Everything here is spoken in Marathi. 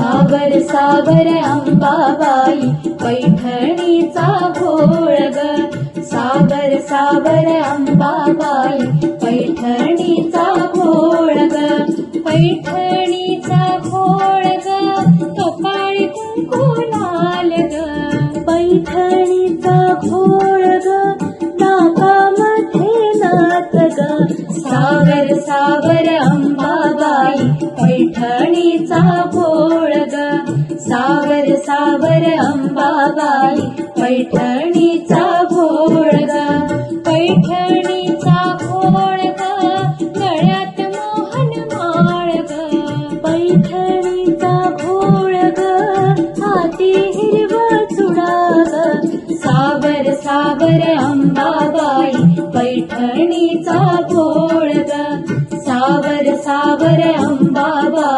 साबर साबर अंबाबाई पैठणीचा घोळ ग. साबर सावर अंबाबाई पैठणीचा घोळग ग. पैठणीचा घोळ ग तो काळी कुंकू लाल ग. पैठणीचा घोळ ग नाकामध्ये नात ग. साबर साबर अंबा पैठणीचा घोळ ग सावर सावर अंबाबाई पैठणीचा घोळ ग पैठणीचा घोळ ग गळ्यात मोहन माळ ग पैठणीचा घोळ ग हाती हिरवा चुडा ग सावर सावर अंबाबाई पैठणीचा भोळ सावर सावर अम्बाबा